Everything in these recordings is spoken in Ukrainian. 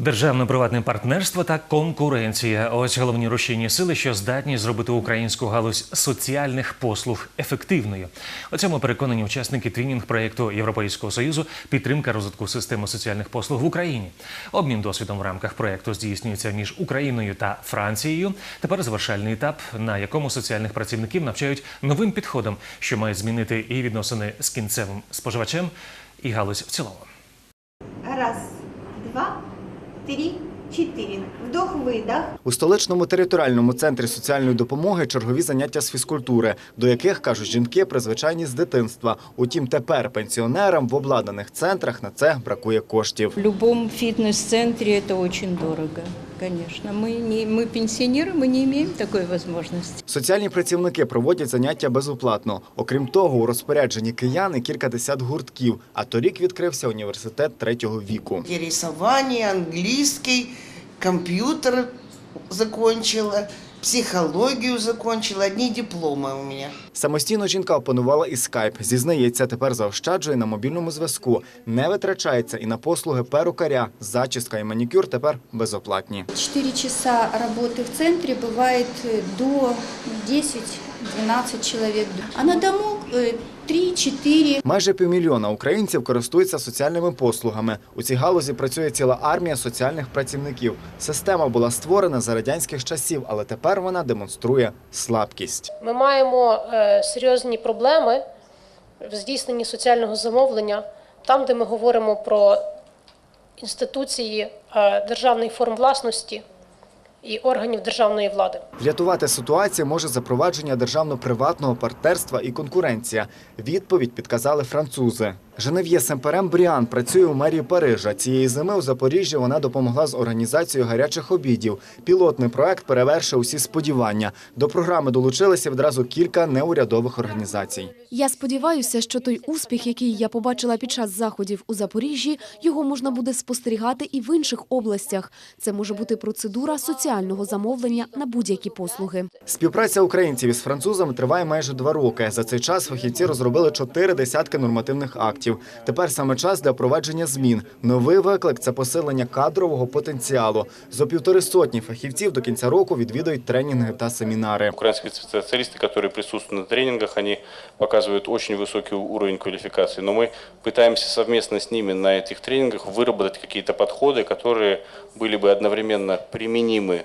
Державно-приватне партнерство та конкуренція. Ось головні рушійні сили, що здатні зробити українську галузь соціальних послуг ефективною. У цьому переконані учасники твінінг проєкту Європейського союзу підтримка розвитку системи соціальних послуг в Україні. Обмін досвідом в рамках проєкту здійснюється між Україною та Францією. Тепер завершальний етап, на якому соціальних працівників навчають новим підходам, що мають змінити і відносини з кінцевим споживачем, і галузь в цілому. Раз, два, три, четыре. Вдох-выдох. У столичному територіальному центрі соціальної допомоги чергові заняття з фізкультури, до яких кажуть жінки призвичайні з дитинства. Утім, тепер пенсіонерам в обладнаних центрах на це бракує коштів. В любом фитнес-центре это очень дорого, конечно. Мы, не, мы пенсионеры, мы не имеем такой возможности. Соціальні працівники проводять заняття безоплатно. Окрім того, у розпорядженні кияни кілька десят гуртків. А торік відкрився університет третього віку. Я рисование, английский, компьютер психологію закончила, одні дипломи у мене. Самостійно жінка опанувала і скайп. Зізнається, тепер заощаджує на мобільному зв'язку, не витрачається і на послуги перукаря. Зачіска і манікюр тепер безоплатні. Чотири часа роботи в центрі бувають до 10 12 чоловік, А на дому е, 3-4. Майже півмільйона українців користуються соціальними послугами. У цій галузі працює ціла армія соціальних працівників. Система була створена за радянських часів, але тепер вона демонструє слабкість. Ми маємо е, серйозні проблеми в здійсненні соціального замовлення, там, де ми говоримо про інституції е, державних форм власності і органів державної влади. Врятувати ситуацію може запровадження державно-приватного партнерства і конкуренція. Відповідь підказали французи. Женев'є Семперем Бріан працює у мерії Парижа. Цієї зими у Запоріжжі вона допомогла з організацією гарячих обідів. Пілотний проект перевершив усі сподівання. До програми долучилися відразу кілька неурядових організацій. Я сподіваюся, що той успіх, який я побачила під час заходів у Запоріжжі, його можна буде спостерігати і в інших областях. Це може бути процедура соціального замовлення на будь-які послуги. Співпраця українців із французами триває майже два роки. За цей час фахівці розробили чотири десятки нормативних актів Тепер саме час для впровадження змін. Новий виклик це посилення кадрового потенціалу. Зо півтори сотні фахівців до кінця року відвідують тренінги та семінари. Украинские специалисты, которые присутствуют на тренингах, они показывают очень высокий уровень квалификации. Но мы пытаемся совместно с ними на этих тренингах выработать какие-то подходы, которые были бы одновременно применимы э,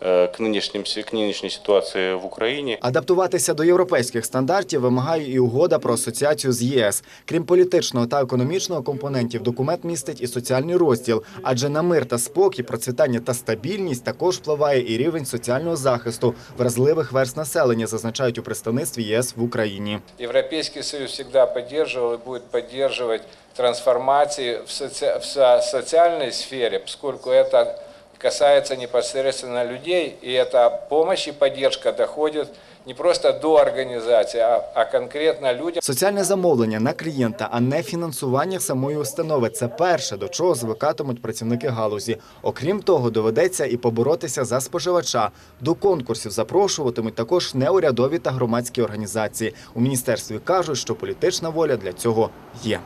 к, нынешним, си- к нынешней ситуации в Украине. Адаптуватися до європейських стандартів вимагає і угода про асоціацію з ЄС. Крім політичного та економічного компонентів, документ містить і соціальний розділ. Адже на мир та спокій, процвітання та стабільність також впливає і рівень соціального захисту вразливих верст населення, зазначають у представництві ЄС в Україні. Европейский Союз всегда поддерживал и будет поддерживать трансформации в, соци- в со- социальной сфере, поскольку это касается непосредственно людей, и эта помощь и поддержка доходит не просто до организации, а, а конкретно людям. Соціальне замовлення на клієнта, а не фінансування самої установи це перше, до чого звикатимуть працівники галузі. Окрім того, доведеться і поборотися за споживача. До конкурсів запрошуватимуть також неурядові та громадські організації. У міністерстві кажуть, що політична воля для цього є.